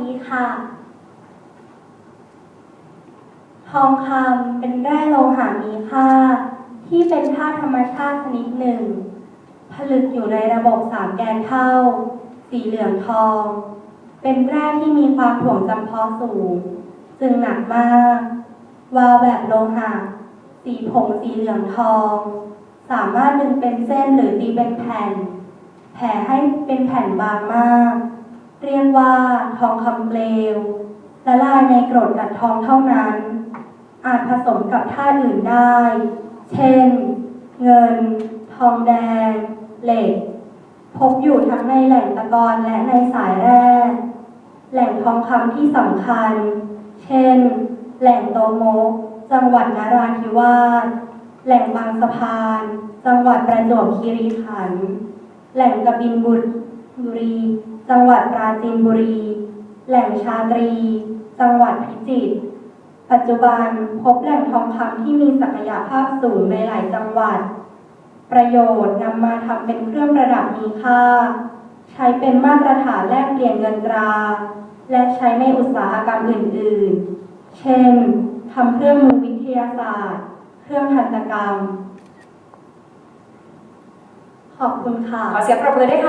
ดีค่ะ ทองคำเป็นแร่โลหะมีค่า ที่เป็นธาตุธรรมชาติชนิดหนึ่ง ผลึกอยู่ในระบบสามแกนเท่า สีเหลืองทอง เป็นแร่ที่มีความถ่วงจำเพาะสูง จึงหนักมาก วาวแบบโลหะ สีผงสีเหลืองทอง สามารถดึงเป็นเส้นหรือตีเป็นแผ่น แผ่ให้เป็นแผ่นบางมาก เรียกว่าทองคำเปลวละลายในกรดกัดทองเท่านั้น อาจผสมกับธาตุอื่นได้ เช่น เงิน ทองแดง เหล็ก พบอยู่ทั้งในแหล่งตะกอนและในสายแร่แหล่งทองคำที่สำคัญ เช่น แหล่งโตโมก จังหวัดนราธิวาส แหล่งบางสะพาน จังหวัดประจวบคีรีขันธ์ แหล่งกบินบุรี บุรี จังหวัดปราจีนบุรี แหล่งชาตรี จังหวัดพิจิตร ปัจจุบันพบแหล่งทองคำที่มีศักยภาพสูงในหลายจังหวัด ประโยชน์นำมาทำเป็นเครื่องประดับมีค่า ใช้เป็นมาตรฐานแลกเปลี่ยนเงินตรา และใช้ในอุตสาหกรรมอื่น ๆ เช่นทำเครื่องมือวิทยาศาสตร์ เครื่องทันตกรรม ขอบคุณค่ะ ขอเสียงปรบมือด้วยค่ะ